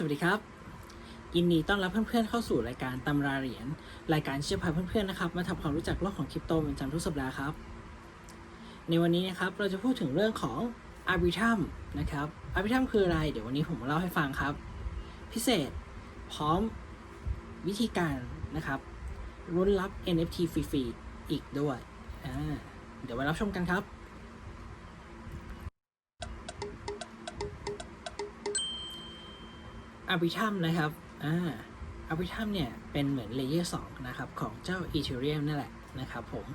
สวัสดีครับ ยินดีต้อนรับเพื่อนๆเข้าสู่รายการตำราเหรียญรายการที่จะพาเพื่อนๆนะครับมาทำความรู้จักโลกของคริปโตเป็นประจำทุกสัปดาห์ครับ ในวันนี้นะครับเราจะพูดถึงเรื่องของอาร์บิทัมนะครับอาร์บิทัมคืออะไร เดี๋ยววันนี้ผมมาเล่าให้ฟังครับ พิเศษพร้อมวิธีการนะครับรุ้นรับ NFT ฟรีๆอีกด้วยเดี๋ยวมารับชมกันครับ อาริทัมนะครับอ่าอาริทัมเนี่ยเป็นเหมือนเลเยอร์สองนะครับของเจ้า Ethereum นั่นแหละนะครับผม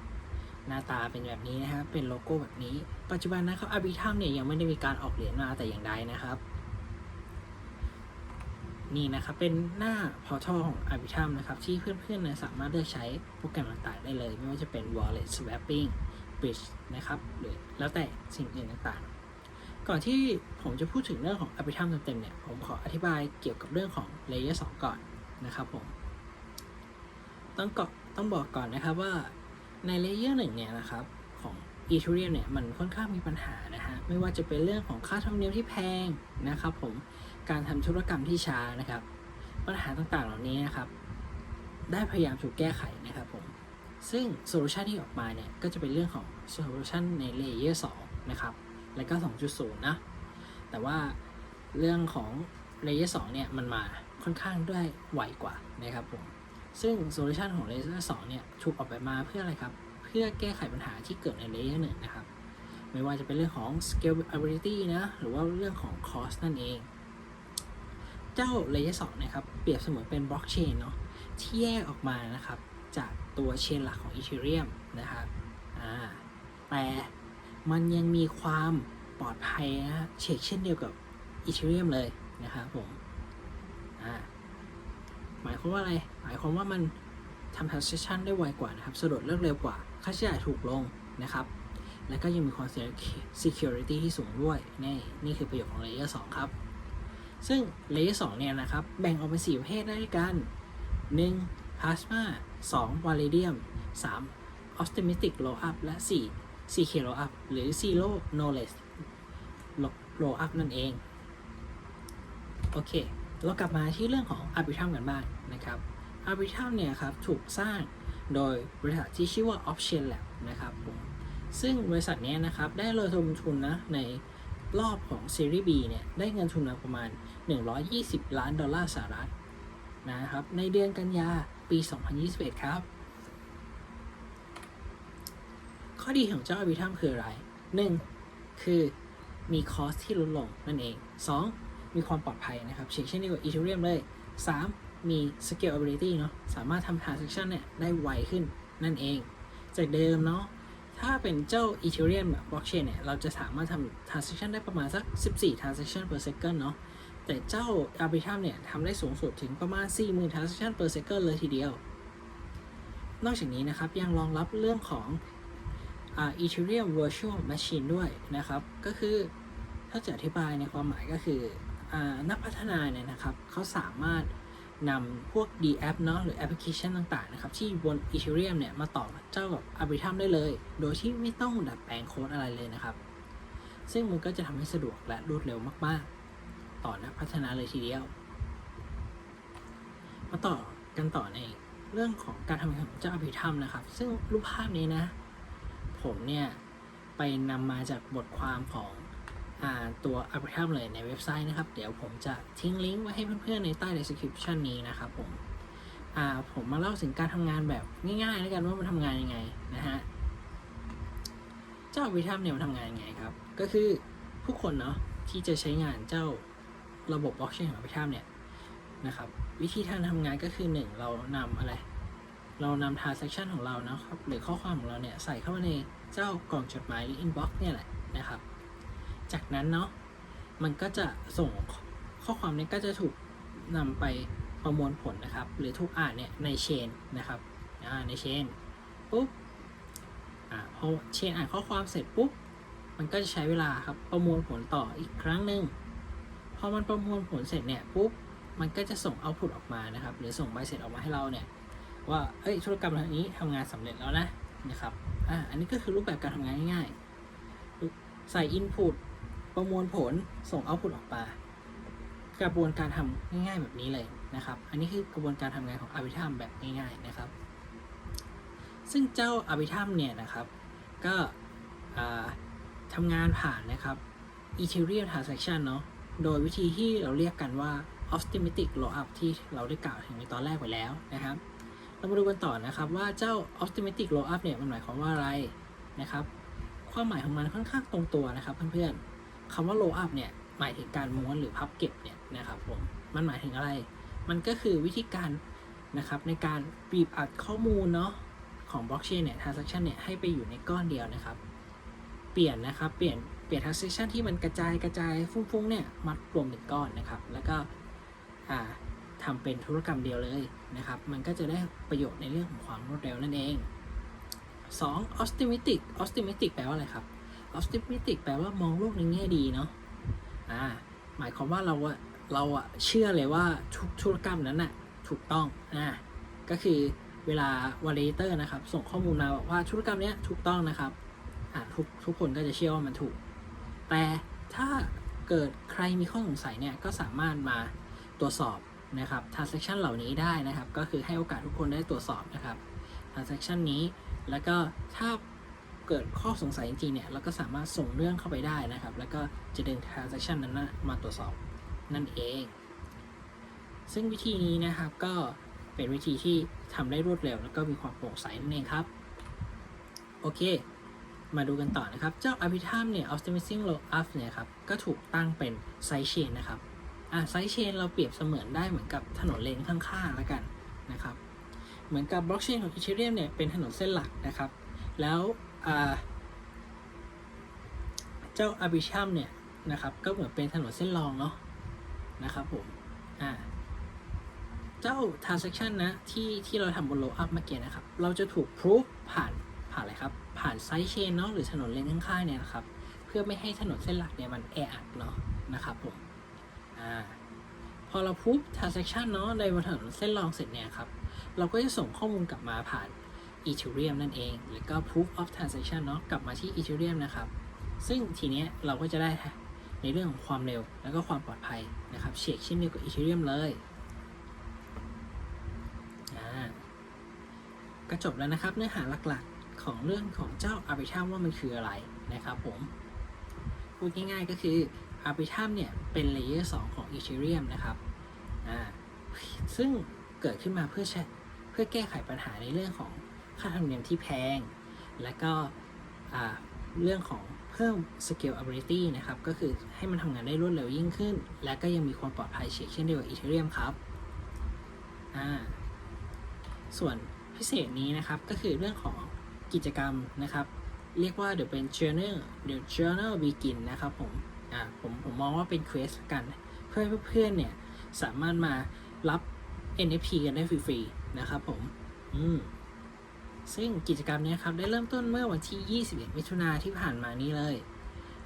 หน้าตาเป็นแบบนี้นะครับ เป็นโลโก้แบบนี้ ปัจจุบันนะครับอาริทัมเนี่ยยังไม่ได้มีการออกเหรียญมาแต่อย่างใดนะครับ นี่นะครับเป็นหน้าพอร์ทัลของ Arbitrum นะครับ ที่เพื่อนๆนยสามารถเลือกใช้โปรแกรมต่างๆได้เลย ไม่ว่าจะเป็น Wallet Swapping Bridge นะครับหรือแล้วแต่สิ่งอื่นต่างๆ ก่อนที่ผมจะพูดถึงเรื่องของ Arbitrum เต็มๆเนี่ย ผมขออธิบายเกี่ยวกับเรื่องของ Layer 2ก่อนนะครับผม ต้องกต้องบอกก่อนนะครับว่าใน Layer 1เนี่ยนะครับของ Ethereum เนี่ยมันค่อนข้างมีปัญหานะฮะ ไม่ว่าจะเป็นเรื่องของค่าธรรมเนียมที่แพงนะครับผม การทำธุรกรรมที่ช้านะครับ ปัญหาต่างๆเหล่านี้นะครับ ได้พยายามถูกแก้ไขนะครับผม ซึ่งโซลูชันที่ออกมาเนี่ยก็จะเป็นเรื่องของโซลูชันในเลเยอร์2นะครับ และก็ 2.0 นะ แต่ว่าเรื่องของเลเยอร์2เนี่ย มันมาค่อนข้างด้วยไวกว่านะครับผม ซึ่งโซลูชันของเลเยอร์2เนี่ย ถูกออกแบบมาเพื่ออะไรครับ เพื่อแก้ไขปัญหาที่เกิดในเลเยอร์1นะครับ ไม่ว่าจะเป็นเรื่องของ scalability นะ หรือว่าเรื่องของ cost นั่นเอง เจ้า Layer 2นะครับ เปรียบเสมือนเป็นบล็อกเชนเนาะ ที่แยกออกมานะครับ จากตัวเชนหลักของ Ethereum นะครับ อ่า แต่ มันยังมีความปลอดภัยนะฮะเชกเช่นเดียวกับ Ethereum เลยนะครับผมอ่าหมายความว่าอะไร หมายความว่ามันทำ transaction ได้ไวกว่านะครับ สะดวกรวเร็วกว่า ค่าใช้จ่ายถูกลงนะครับ และก็ยังมีความ security ที่สูงด้วย นี่นี่คือประโยชน์ของ Layer 2 ครับ ซึ่ง Layer 2 เนี่ยนะครับ แบ่งออกเป็น 4 ประเภทได้ด้วยกัน 1. Plasma 2. Validium 3. Optimistic Roll Up และ 4. CK Roll Up หรือ Zero Knowledge Roll Up นั่นเอง โอเค เรากลับมาที่เรื่องของ Arbitrum กันบ้างนะครับ Arbitrum เนี่ยครับถูกสร้างโดยบริษัทที่ชื่อว่า Option Lab นะครับผมซึ่งบริษัทนี้นะครับ ได้ระดมทุนนะในรอบของซีรีส์ B เนี่ยได้เงินทุนมาประมาณ 120 ล้านดอลลาร์สหรัฐนะครับในเดือนกันยาปี 2021 ครับ ข้อดีของเจ้า Arbitrum คืออะไร 1. คือมีคอสที่ลดลงนั่นเอง 2. มีความปลอดภัยนะครับเช่นเดียวกับ Ethereum เลย 3. มี scalability เนาะสามารถทำ transaction เนี่ยได้ไวขึ้นนั่นเอง จากเดิมเนาะถ้าเป็นเจ้า Ethereum แบบ blockchain เนี่ย เราจะสามารถทำ transaction ได้ประมาณสัก 14 transaction per second เนาะ แต่เจ้า Arbitrum เนี่ยทำได้สูงสุดถึงประมาณ 40,000 transaction per second เลยทีเดียว นอกจากนี้นะครับ ยังรองรับเรื่องของ Ethereum Virtual Machine ด้วยนะครับ ก็คือถ้าจะอธิบายในความหมายก็คืออนักพัฒนาเนี่ยนะครับเขาสามารถนำพวก D app เนาะหรือแอปพลิเคชันต่างๆนะครับที่บน Ethereum เนี่ยมาต่อเจ้ากับ Arbitrum ได้เลย โดยที่ไม่ต้องดัดแปลงโค้ดอะไรเลยนะครับ ซึ่งมันก็จะทำให้สะดวกและรวดเร็วมากๆ ต่อนักพัฒนาเลยทีเดียว มาต่อกันต่อในเรื่องของการทำงานของเจ้า Arbitrum นะครับ ซึ่งรูปภาพนี้นะ ผมเนี่ย ไปนำมาจากบทความของอตัว Arbitrum เลยในเว็บไซต์นะครับ เดี๋ยวผมจะทิ้งลิงก์ไว้ให้เพื่อนๆในใต้ description นี้นะครับผมผมมาเล่าถึงการทำงานแบบง่ายๆแล้วกันว่ามันทำงานยังไงนะฮะ เจ้า Arbitrum เนี่ยมันทำงานยังไงครับ ก็คือผู้คนเนาะที่จะใช้งานเจ้าระบบ blockchain ของ Arbitrum เนี่ยนะครับวิธีทางทำงานก็คือหนึ่งเรานำอะไร เรานำ transaction ของเรานะครับ หรือข้อความของเราเนี่ยใส่เข้ามาใน เจ้ากล่องจดหมายหรือ inbox เนี่ยแหละนะครับ จากนั้นเนาะมันก็จะส่งข้อความเนี้ก็จะถูกนำไปประมวลผลนะครับ หรือถูกอ่านเนี่ยในเชนนะครับในเชนปุ๊บอพอเชนอ่านข้อความเสร็จปุ๊บมันก็จะใช้เวลาครับประมวลผลต่ออีกครั้งหนึ่งพอมันประมวลผลเสร็จเนี่ยปุ๊บมันก็จะส่งเอาพุตออกมานะครับ หรือส่งใบเสร็จออกมาให้เราเนี่ยว่าเอ้ยธุรกรรมทางนี้ทำงานสำเร็จแล้วนะนะครับ อ่าอันนี้ก็คือรูปแบบการทำงานง่ายๆ ใส่ Input ประมวลผลส่ง Output ออกมา กระบวนการทำง่ายๆแบบนี้เลยนะครับ อันนี้คือกระบวนการทำงานของ Arbitrum แบบง่ายๆนะครับ ซึ่งเจ้า Arbitrum เนี่ยนะครับ ก็อ่าทำงานผ่านนะครับ Ethereum transaction เนาะโดยวิธีที่เราเรียกกันว่า optimistic rollup ที่เราได้กล่าวถึงในตอนแรกไปแล้วนะครับ เรามาดูกันต่อนะครับว่าเจ้า optimistic rollup เนี่ยมันหมายความว่าอะไรนะครับ ความหมายของมันค่อนข้างตรงตัวนะครับเพื่อนๆคำว่า rollup เนี่ยหมายถึงการม้วนหรือพับเก็บเนี่ยนะครับผมมันหมายถึงอะไร มันก็คือวิธีการนะครับในการบีบอัดข้อมูลเนาะของบล็อกเชนเนี่ย transaction เนี่ยให้ไปอยู่ในก้อนเดียวนะครับ เปลี่ยนนะครับเปลี่ยนเปลี่ยน transaction ที่มันกระจายกระจายฟุ้งๆเนี่ยมัดรวมเป็นก้อนนะครับ แล้วก็อ่า ทำเป็นธุรกรรมเดียวเลยนะครับ มันก็จะได้ประโยชน์ในเรื่องของความรวดเร็วนั่นเอง 2. optimistic optimistic แปลว่าอะไรครับ optimistic แปลว่ามองโลกในแง่ดีเนาะอ่าหมายความว่าเราอะเราอะเชื่อเลยว่าทุกธุรกรรมนั้นอะถูกต้องอ่าก็คือเวลา validator นะครับ ส่งข้อมูลมาบอกว่าธุรกรรมเนี้ยถูกต้องนะครับอ่าทุกทุกคนก็จะเชื่อว่ามันถูก แต่ถ้าเกิดใครมีข้อสงสัยเนี่ยก็สามารถมาตรวจสอบ นะครับ transaction เหล่านี้ได้นะครับ ก็คือให้โอกาสทุกคนได้ตรวจสอบนะครับ transaction นี้ แล้วก็ถ้าเกิดข้อสงสัยจริงๆเนี่ยเราก็สามารถส่งเรื่องเข้าไปได้นะครับ แล้วก็จะดึง transaction นั้นนะมาตรวจสอบนั่นเอง ซึ่งวิธีนี้นะครับก็เป็นวิธีที่ทำได้รวดเร็ว แล้วก็มีความโปร่งใสนั่นเองครับ โอเค มาดูกันต่อนะครับ เจ้า Arbitrum เนี่ย Optimizing Rollup เนี่ยครับ ก็ถูกตั้งเป็น Side Chain นะครับ อ่า Side Chain เราเปรียบเสมือนได้เหมือนกับถนนเลนข้างๆแล้วกันนะครับเหมือนกับบล็อกเชนของ Ethereum เนี่ยเป็นถนนเส้นหลักนะครับ แล้วเจ้า Arbitrum เนี่ยนะครับก็เหมือนเป็นถนนเส้นรองเนาะนะครับผมอ่าเจ้า transaction นะที่ที่เราทำบน roll up เมื่อกี้นะครับ เราจะถูก proof ผ่านผ่านอะไรครับ ผ่านไซด์เชนเนาะหรือถนนเลนข้างๆเนี่ยนะครับ เพื่อไม่ให้ถนนเส้นหลักเนี่ยมันแออัดเนาะนะครับผม อ่าพอเรา proof transaction เนาะในบนถนนเส้นรองเสร็จเนี่ยครับ เราก็จะส่งข้อมูลกลับมาผ่าน Ethereum นั่นเอง แล้วก็ proof of transaction เนาะกลับมาที่ Ethereum นะครับ ซึ่งทีเนี้ยเราก็จะได้ในเรื่องของความเร็วแล้วก็ความปลอดภัยนะครับเชกเช่นเดียวกับ Ethereum เลยอ่าก็จบแล้วนะครับเนื้อหาหลักๆของเรื่องของเจ้า Arbitrum ว่ามันคืออะไรนะครับผม พูดง่ายๆก็คือ Arbitrum เนี่ยเป็นเลเยอร์2ของ Ethereum นะครับซึ่งเกิดขึ้นมาเพื่อเพื่อแก้ไขปัญหาในเรื่องของค่าธรรมเนียมที่แพง และก็เรื่องของเพิ่ม scalability นะครับ ก็คือให้มันทำงานได้รวดเร็วยิ่งขึ้น และก็ยังมีความปลอดภัยเช่นเดียวกับ Ethereum ครับส่วนพิเศษนี้นะครับก็คือเรื่องของกิจกรรมนะครับ เรียกว่าเดี๋ยวเป็น journal เดี๋ยว journal begin นะครับผม อ่าผมผมมองว่าเป็น quest ละกันเพื่อให้เพื่อนๆเนี่ยสามารถมารับ NFT กันได้ฟรีๆนะครับผมอืมซึ่งกิจกรรมนี้ครับได้เริ่มต้นเมื่อวันที่ 21 มิถุนาที่ผ่านมานี้เลย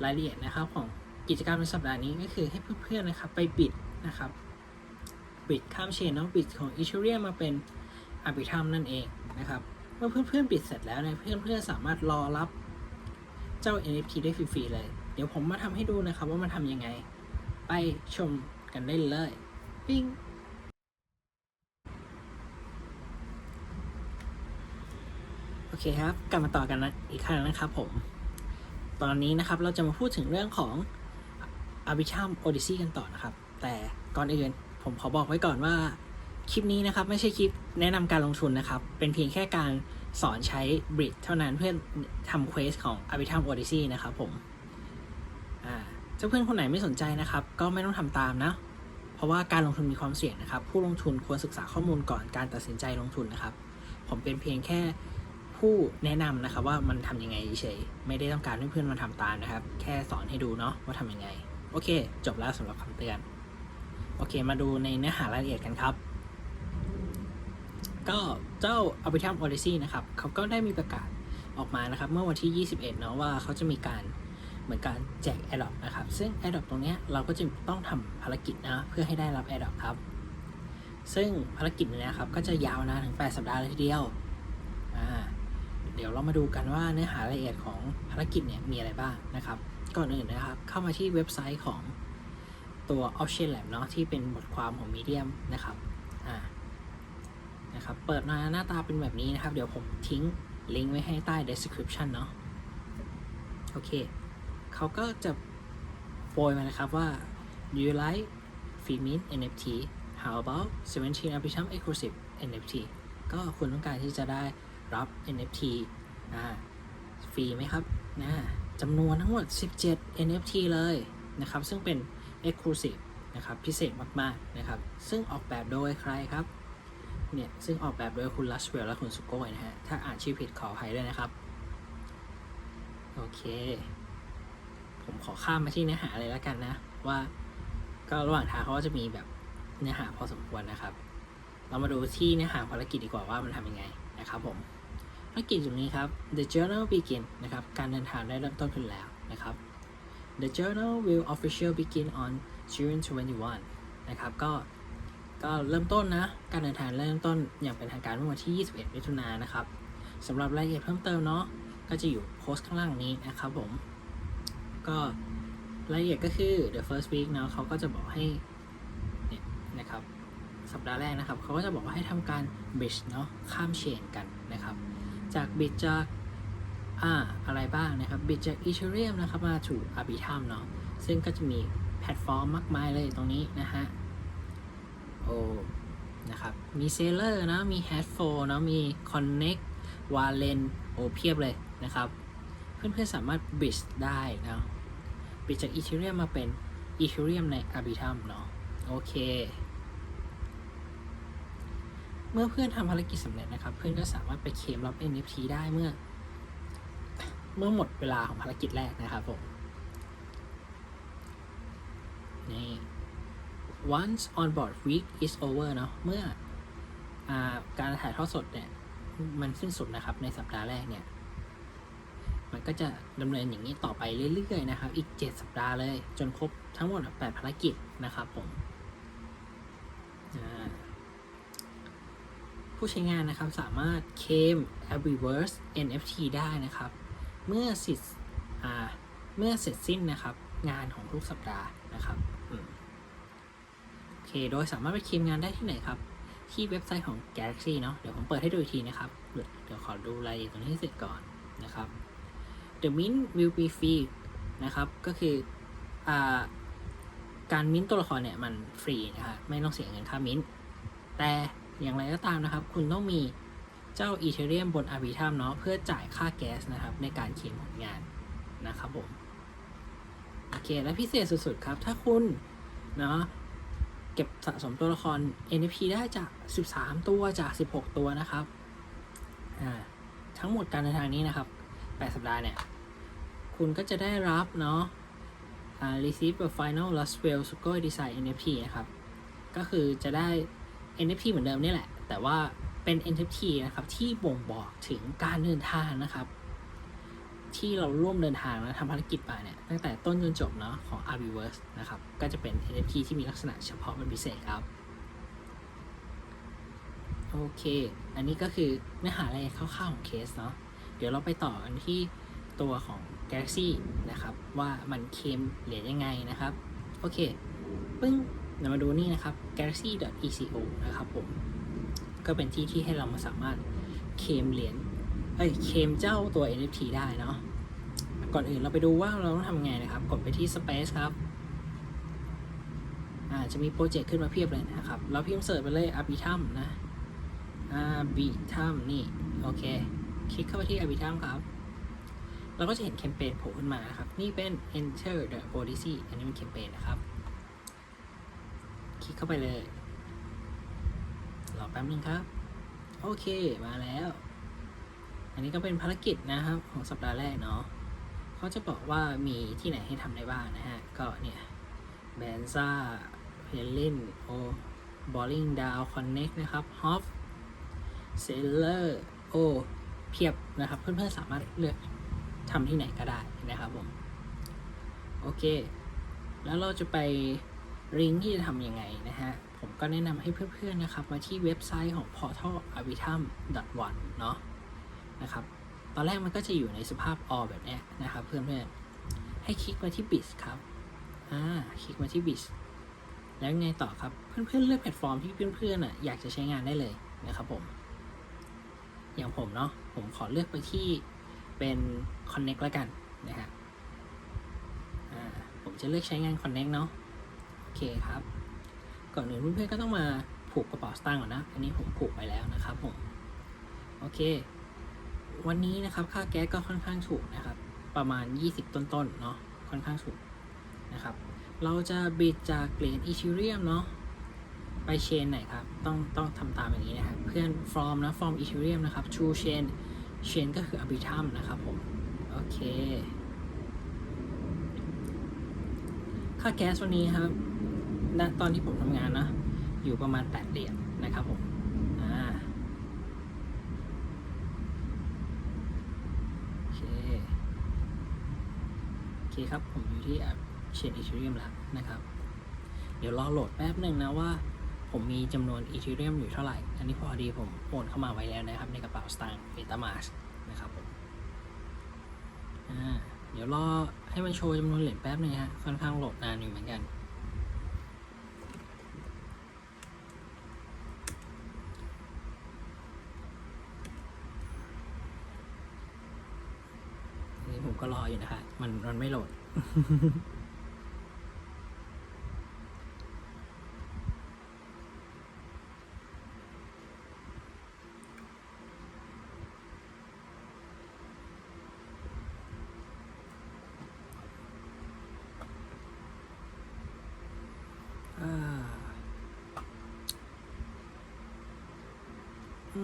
รายละเอียดนะครับของกิจกรรมในสัปดาห์นี้ก็คือให้เพื่อนๆนะครับไปบิดนะครับบิดข้ามเชนเนาะบิดของ Ethereum มาเป็น Arbitrum นั่นเองนะครับเมื่อเพื่อนๆบิดเสร็จแล้วเนี่ยเพื่อนๆสามารถรอรับเจ้า NFT ได้ฟรีๆเลย เดี๋ยวผมมาทำให้ดูนะครับว่ามันทำยังไง ไปชมกันได้เลยปิ้งโอเคครับ กลับมาต่อกันนะอีกครั้งนะครับผม ตอนนี้นะครับเราจะมาพูดถึงเรื่องของ Arbitrum Odyssey กันต่อนะครับ แต่ก่อนอื่นผมขอบอกไว้ก่อนว่า คลิปนี้นะครับ ไม่ใช่คลิปแนะนำการลงทุนนะครับ เป็นเพียงแค่การสอนใช้ Bridge เท่านั้นเพื่อทำเควสของ Arbitrum Odyssey นะครับผมอ่า ถ้าเพื่อนคนไหนไม่สนใจนะครับ ก็ไม่ต้องทำตามนะ เพราะว่าการลงทุนมีความเสี่ยงนะครับ ผู้ลงทุนควรศึกษาข้อมูลก่อนการตัดสินใจลงทุนนะครับ ผมเป็นเพียงแค่ผู้แนะนำนะครับว่ามันทำยังไงเฉยไม่ได้ต้องการให้เพื่อนมาทำตามนะครับ แค่สอนให้ดูเนาะว่าทำยังไง โอเค จบแล้วสำหรับคำเตือน โอเค มาดูในเนื้อหารายละเอียดกันครับ ก็เจ้า Arbitrum Odyssey นะครับเขาก็ได้มีประกาศออกมานะครับ เมื่อวันที่ 21เนาะว่าเขาจะมีการ เหมือนการแจก a d o p นะครับ ซึ่ง a d o p ตรงนี้เราก็จะต้องทำภารกิจนะเพื่อให้ได้รับ a d o p ครับ ซึ่งภารกิจเนี้ยครับก็จะยาวนานถึง 8 สัปดาห์เลยทีเดียวเดี๋ยวเรามาดูกันว่าเนื้อหารายละเอียดของภารกิจเนี่ยมีอะไรบ้างนะครับ ก่อนอื่นนะครับ เข้ามาที่เว็บไซต์ของตัว Option Lab เนาะที่เป็นบทความของ Medium นะครับอ่านะครับ เปิดมาหน้าตาเป็นแบบนี้นะครับ เดี๋ยวผมทิ้งลิงก์ไว้ให้ใต้ description เนาะโอเค เขาก็จะโปรยมานะครับว่า do you like free mint NFT how about 17 Arbitrum exclusive NFT ก็คุณต้องการที่จะได้รับ NFT อ่าฟรีไหมครับนะจำนวนทั้งหมด 17 NFT เลยนะครับ ซึ่งเป็น exclusive นะครับ พิเศษมาก ๆ นะครับ ซึ่งออกแบบโดยใครครับ เนี่ย ซึ่งออกแบบโดยคุณลัสเวลและคุณสุโก้ยนะฮะ ถ้าอ่านชื่อผิดขออภัยด้วยนะครับ โอเค ผมขอข้ามมาที่เนื้อหาเลยแล้วกันนะ ว่าก็ระหว่างทางเขาก็จะมีแบบเนื้อหาพอสมควรนะครับ เรามาดูที่เนื้อหาภารกิจดีกว่าว่ามันทำยังไงนะครับผมภารกิจตรงนี้ครับ The journal begin นะครับการเดินทางได้เริ่มต้นขึ้นแล้วนะครับ The journal will official begin on June 21 นะครับก็ก็เริ่มต้นนะ การเดินทางเริ่มต้นอย่างเป็นทางการเมื่อวันที่ 21 มิถุนายนนะครับสำหรับรายละเอียดเพิ่มเติมเนาะก็จะอยู่โพสต์ข้างล่างนี้นะครับผม ก็รายละเอียดก็คือ the first week เนาะเขาก็จะบอกให้เนี่ยนะครับสัปดาห์แรกนะครับเขาก็จะบอกว่าให้ทำการ bridge เนาะข้ามเชนกันนะครับ จาก bridge จากอ่าอะไรบ้างนะครับ bridge จาก Ethereum นะครับมาถู Arbitrum เนาะซึ่งก็จะมีแพลตฟอร์มมากมายเลยตรงนี้นะฮะโอ้นะครับมี Seller นะมี Hatful นะมี Connect Wallen โอ้เพียบเลยนะครับ เพื่อนๆสามารถ bridge ได้นะ bridge จาก Ethereum มมาเป็น Ethereum ใน Arbitrum เนาะโอเค เมื่อเพื่อนทำภารกิจสำเร็จนะครับ เพื่อนก็สามารถไปเคลมรับ NFT ได้เมื่อ เมื่อหมดเวลาของภารกิจแรกนะครับผมนี่ once on board week is over เนาะเมื่ออการถ่ายทอดสดเนี่ย มันสิ้นสุดนะครับในสัปดาห์แรกเนี่ย มันก็จะดำเนินอย่างนี้ต่อไปเรื่อยๆนะครับ อีก 7 สัปดาห์เลย จนครบทั้งหมด 8 ภารกิจนะครับผมผู้ใช้งานนะครับสามารถเคม Abiverse NFT ได้นะครับ เมื่อสิทธิ์เมื่อเสร็จสิ้นนะครับ งานของทุกสัปดาห์นะครับโอเค โดยสามารถไปเคมงานได้ที่ไหนครับ ที่เว็บไซต์ของ Galaxy เนาะเดี๋ยวผมเปิดให้ดูอีกทีนะครับ เดี๋ยวขอดูรายละเอียดตรงนี้เสร็จก่อนนะครับ The mint will be free นะครับ ก็คืออาการมิ้นตัวละครเนี่ยมันฟรีนะครับไม่ต้องเสียเงินค่ามิ้น แต่อย่างไรก็ตามนะครับ คุณต้องมีเจ้า Ethereum บน Arbitrum เนาะเพื่อจ่ายค่าแก๊สนะครับ ในการเคลมผลงานนะครับผม โอเค และพิเศษสุดๆครับ ถ้าคุณเนาะเก็บสะสมตัวละคร NFT ได้จาก 13 ตัวจาก 16 ตัวนะครับ อ่า ทั้งหมดการเดินทางนี้นะครับ 8 สัปดาห์เนี่ย คุณก็จะได้รับเนาะ receive the final last well s u g o design NFT นะครับ ก็คือจะได้ NFT เหมือนเดิมนี่แหละ แต่ว่าเป็น NFT นะครับ ที่บ่งบอกถึงการเดินทางนะครับ ที่เราร่วมเดินทางและทำภารกิจมาเนี่ย ตั้งแต่ต้นจนจบเนาะของ Arbiverse นะครับ ก็จะเป็น NFT ที่มีลักษณะเฉพาะเป็นพิเศษครับโอเค อันนี้ก็คือเนื้อหาอะไรคร่าวๆของเคสเนาะ เดี๋ยวเราไปต่อกันที่ตัวของ Galaxy นะครับ ว่ามันเคมเหรียญยังไงนะครับ โอเคปึ้งเรามาดูนี่นะครับ galaxy.eco นะครับผม ก็เป็นที่ที่ให้เรามาสามารถเคมเหรียญเอ้ยเคมเจ้าตัว NFT ได้เนาะก่อนอื่นเราไปดูว่าเราต้องทำไงนะครับ กดไปที่ Space ครับอ่าจะมีโปรเจกต์ขึ้นมาเพียบเลยนะครับ เราพิมพ์เสิร์ชไปเลย Arbitum นะ Arbitum นี่ โอเค คลิกเข้าไปที่ Arbitrum ครับเราก็จะเห็นแคมเปญโผล่ขึ้นมานะครับ นี่เป็น Enter the Odyssey อันนี้เป็นแคมเปญนะครับ คลิกเข้าไปเลย รอแป๊บนึงครับ โอเค มาแล้ว อันนี้ก็เป็นภารกิจนะครับ ของสัปดาห์แรกเนาะเขาจะบอกว่ามีที่ไหนให้ทำได้บ้างนะฮะ ก็เนี่ยแบนซ่าเพลินโอบอลลิงดาวคอนเน็กนะครับฮอฟเซลเลอร์โอ เพียบนะครับ เพื่อนๆสามารถเลือกทำที่ไหนก็ได้นะครับผม โอเค แล้วเราจะไปลิงก์ที่จะทำยังไงนะฮะ ผมก็แนะนำให้เพื่อนๆนะครับ มาที่เว็บไซต์ของ portal arbitum one เนาะนะครับ ตอนแรกมันก็จะอยู่ในสภาพ all แบบนี้นะครับ เพื่อนๆ ให้คลิกมาที่ bit ครับ อ่า คลิกมาที่ bit แล้วไงต่อครับ เพื่อนๆ เลือกแพลตฟอร์มที่เพื่อนๆอะอยากจะใช้งานได้เลยนะครับผม อย่างผมเนาะ ผมขอเลือกไปที่เป็น Connect แล้วกันนะฮะผมจะเลือกใช้งาน Connect เนาะโอเคครับ ก่อนอื่นเพื่อนๆก็ต้องมาผูกกระเป๋าสตางค์ก่อนนะ อันนี้ผมผูกไปแล้วนะครับผม โอเค วันนี้นะครับค่าแก๊สก็ค่อนข้างถูกนะครับ ประมาณ 20 ต้นๆเนาะค่อนข้างถูกนะครับ เราจะบิดจากเหรียญอีเทเรียมเนาะไปเชนไหนครับ ต้องต้องทำตามอย่างนี้นะครับ เพื่อน from นะ from ethereum นะครับ true chain chain ก็คือ arbitrum นะครับผม โอเค ค่าแก๊สวันนี้ครับณตอนที่ผมทำงานนะ อยู่ประมาณ 8 เหรียญนะครับผมอ่าโอเค โอเคครับ ผมอยู่ที่เชนอีเทเรียมแล้วนะครับ เดี๋ยวรอโหลดแป๊บหนึ่งนะว่า ผมมีจำนวนอีเทเรียมอยู่เท่าไหร่ อันนี้พอดีผมโอนเข้ามาไว้แล้วนะครับ ในกระเป๋าสตางค์เบต้ามาสนะครับผมเดี๋ยวรอให้มันโชว์จำนวนเหรียญแป๊บหนึงฮะ ค่อนข้างโหลดนานอยู่เหมือนกันนนี้ผมก็รออยู่นะคะ มันมันไม่โหลด อ่าอื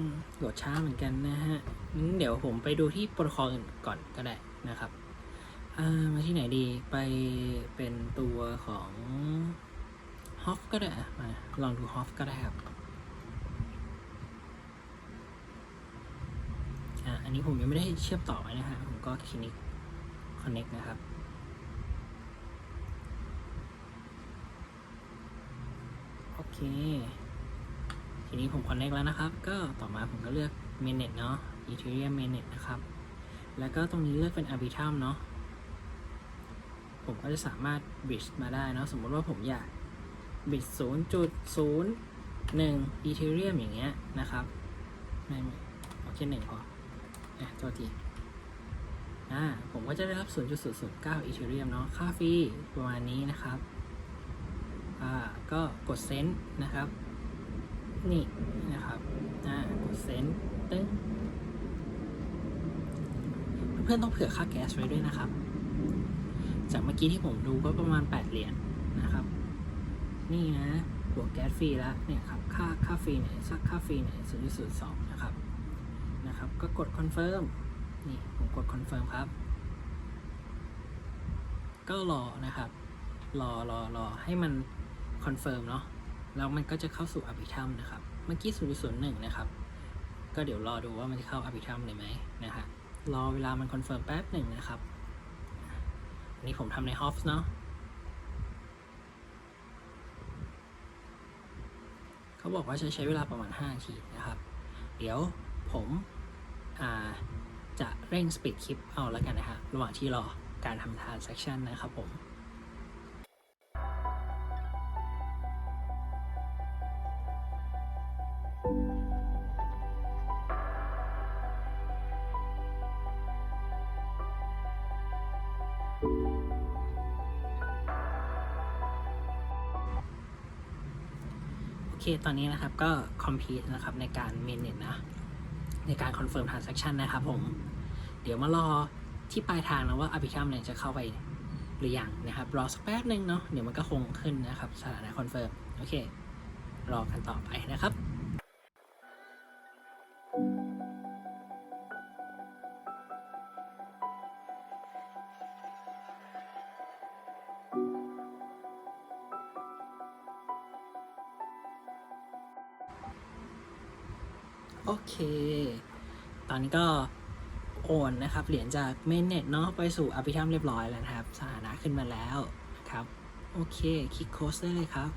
มโหลดช้าเหมือนกันนะฮะงั้นเดี๋ ยวผมไปดูที่โปรโตคอลอื่นก่อนก็ได้นะครับมาที่ไหนดีไปเป็นตัวของฮอฟก็ได้มาลองดูฮอฟก็ได้ครับอ่าอันนี้ผมยังไม่ได้เชื่อมต่อไว้นะฮะ ผมก็คลินิกคอนเน็กนะครับ โอเค ทีนี้ผม connect แล้วนะครับ ก็ต่อมาผมก็เลือก mainnet เนาะ ethereum mainnet นะครับ แล้วก็ตรงนี้เลือกเป็น arbitrum เนาะ ผมก็จะสามารถ bridge มาได้เนาะ สมมติว่าผมอยาก bridge 0.01 ethereum อย่างเงี้ยนะครับ ไม่ไม่เอาแค่หนึ่งพออะตัวทีอ่า ผมก็จะได้รับ 0.009 ethereum เนาะ ค่าฟรีประมาณนี้นะครับ อ่า ก็กดเซ็นต์นะครับ นี่นะครับ อ่า กดเซ็นต์ตึ้ง พื่อนๆต้องเผื่อค่าแก๊สไว้ด้วยนะครับ จากเมื่อกี้ที่ผมดูก็ประมาณ 8 เหรียญนะครับ นี่นะบวกแก๊สฟรีแล้วเนี่ยครับค่าค่าฟรีเนี่ยสักค่าฟรีเนี่ย0.02นะครับนะครับ ก็กดคอนเฟิร์มนี่ผมกดคอนเฟิร์มครับ ก็รอนะครับ รอรอรอให้มันคอนเฟิร์มเนาะแล้วมันก็จะเข้าสู่อภิธรรมนะครับ เมื่อกี้0.01นะครับ ก็เดี๋ยวรอดูว่ามันจะเข้าอภิธรรมเลยไหมนะฮะ รอเวลามันคอนเฟิร์มแป๊บหนึ่งนะครับอันนี้ผมทำในฮอฟส์เนาะเขาบอกว่าจะใช้เวลาประมาณ 5 นาทีนะครับ เดี๋ยวผมจะเร่งสปีดคลิปเอาแล้วกันนะฮะระหว่างที่รอการทำ transaction นะครับผม ตอนนี้นะครับก็ complete นะครับในการ mainnet นะในการ confirm transaction นะครับผม เดี๋ยวมารอที่ปลายทางนะว่าอภิชัมเนี่ยจะเข้าไปหรือยังนะครับ รอสักแป๊บหนึ่งเนาะเดี๋ยวมันก็คงขึ้นนะครับสถานะ confirm โอเค รอกันต่อไปนะครับ อนก็โอนนะครับ เหรียญจากเมนเน็ตเนาะไปสู่อ r ิทัมเรียบร้อยแล้วนะครับ สถานะขึ้นมาแล้วครับ โอเค คลิกโค้ดได้เลยครับ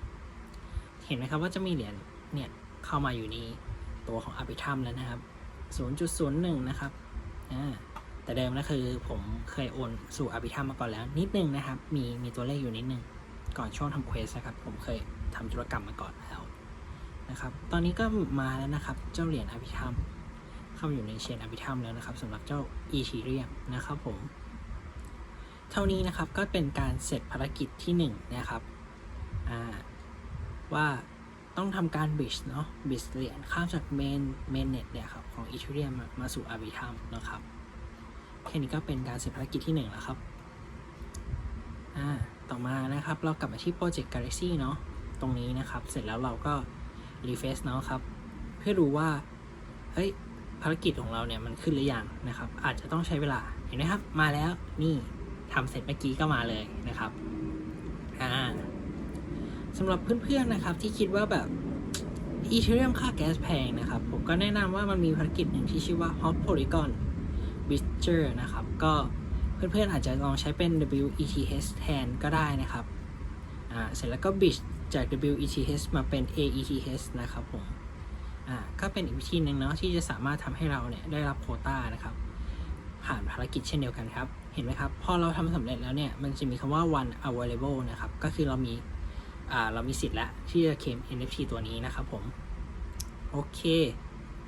เห็นไหมครับว่าจะมีเหรียญเนี่ยเข้ามาอยู่ในตัวของอ r ิทัมแล้วนะครับ 0.01 นะครับอ่าแต่เดิมนะคือผมเคยโอนสู่อ r ิทัมมาก่อนแล้ว นิดนึงนะครับ มีมีตัวเลขอยู่นิดนึง ก่อนช่วงทำเควสนะครับ ผมเคยทำธุรกรรมมาก่อนแล้วนะครับ ตอนนี้ก็มาแล้วนะครับ เจ้าเหรียญอภิธรรม เข้าอยู่ในเชนอภิธรรมแล้วนะครับสำหรับเจ้าอีทีเรียมนะครับผม เท่านี้นะครับก็เป็นการเสร็จภารกิจที่หนึ่งนะครับว่าต้องทำการบิชเนาะบิชเหรียญข้ามจากเมนเมนเน็ตเนี่ยครับของอีทีเรียมมาสู่อภิธรรมนะครับแค่นี้ก็เป็นการเสร็จภารกิจที่หนึ่งแล้วครับต่อมานะครับเรากลับมาที่ Project Galaxy เนาะตรงนี้นะครับ เสร็จแล้วเราก็ refresh เนาะครับ เพื่อดูว่า เฮ้ย ภารกิจของเราเนี่ยมันขึ้นหรือยังนะครับ อาจจะต้องใช้เวลาเห็นไหมครับ มาแล้วนี่ทำเสร็จเมื่อกี้ก็มาเลยนะครับอ่าสำหรับเพื่อนๆนะครับที่คิดว่าแบบอีเทเรียมค่าแก๊สแพงนะครับ ผมก็แนะนำว่ามันมีภารกิจหนึ่งที่ชื่อว่า Hot Polygon b i t c h e r นะครับ ก็เพื่อนๆอาจจะลองใช้เป็น WETH แทนก็ได้นะครับ อ่า เสร็จแล้วก็ b i t จาก WETH มาเป็น AETH นะครับผม อ่าก็เป็นอีกวิธีหนึ่งเนาะที่จะสามารถทำให้เราเนี่ยได้รับโควต้านะครับ ผ่านภารกิจเช่นเดียวกันครับ เห็นไหมครับ พอเราทำสำเร็จแล้วเนี่ย มันจะมีคำว่า one available นะครับ ก็คือเรามีอ่าเรามีสิทธิ์แล้วที่จะเคลม NFT ตัวนี้นะครับผม โอเค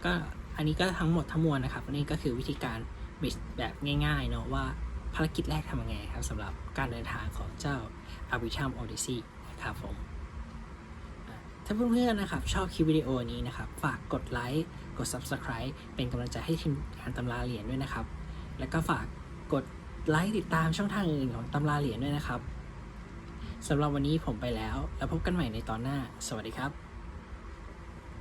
ก็อันนี้ก็ทั้งหมดทั้งมวลนะครับนี่ก็คือวิธีการบิชแบบง่ายๆเนาะว่าภารกิจแรกทำยังไงครับสำหรับการเดินทางของเจ้า a r b i t r u m Odyssey นะครับผม ถ้าเพื่อนๆนะครับชอบคลิปวิดีโอนี้นะครับ ฝากกดไลค์ กด Subscribe เป็นกำลังใจให้ทีมงานตำราเหรียญด้วยนะครับ แล้วก็ฝากกดไลค์ติดตามช่องทางอื่นของตำราเหรียญด้วยนะครับสำหรับวันนี้ผมไปแล้ว แล้วพบกันใหม่ในตอนหน้า สวัสดีครับ